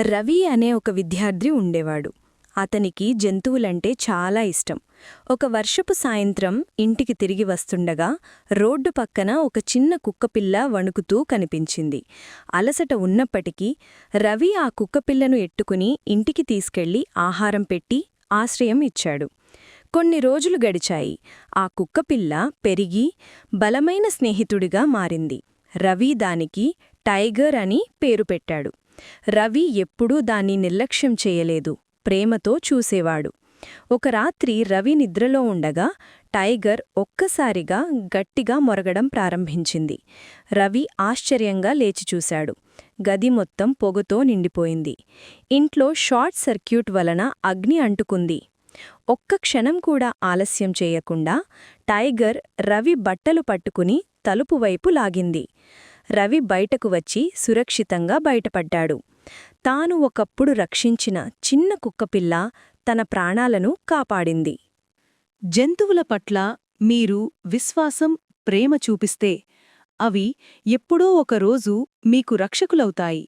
రవి అనే ఒక విద్యార్థి ఉండేవాడు. అతనికి జంతువులంటే చాలా ఇష్టం. ఒక వర్షపు సాయంత్రం ఇంటికి తిరిగి వస్తుండగా రోడ్డు పక్కన ఒక చిన్న కుక్కపిల్ల వణుకుతూ కనిపించింది. అలసట ఉన్నప్పటికీ రవి ఆ కుక్కపిల్లను ఎట్టుకుని ఇంటికి తీసుకెళ్ళి ఆహారం పెట్టి ఆశ్రయం ఇచ్చాడు. కొన్ని రోజులు గడిచాయి. ఆ కుక్కపిల్ల పెరిగి బలమైన స్నేహితుడిగా మారింది. రవి దానికి టైగర్ అని పేరు పెట్టాడు. రవి ఎప్పుడూ దాన్ని నిర్లక్ష్యం చేయలేదు ప్రేమతో చూసేవాడు. ఒక రాత్రి రవి నిద్రలో ఉండగా టైగర్ ఒక్కసారిగా గట్టిగా మొరగడం ప్రారంభించింది. రవి ఆశ్చర్యంగా లేచి చూశాడు. గది మొత్తం పొగతో నిండిపోయింది. ఇంట్లో షార్ట్ సర్క్యూట్ వలన అగ్ని అంటుకుంది. ఒక్క క్షణం కూడా ఆలస్యం చేయకుండా టైగర్ రవి బట్టలు పట్టుకుని తలుపు వైపు లాగింది. రవి బయటకు వచ్చి సురక్షితంగా బయటపడ్డాడు. తాను ఒకప్పుడు రక్షించిన చిన్న కుక్కపిల్ల తన ప్రాణాలను కాపాడింది. జంతువుల పట్ల మీరు విశ్వాసం ప్రేమ చూపిస్తే అవి ఎప్పుడో ఒకరోజు మీకు రక్షకులవుతాయి.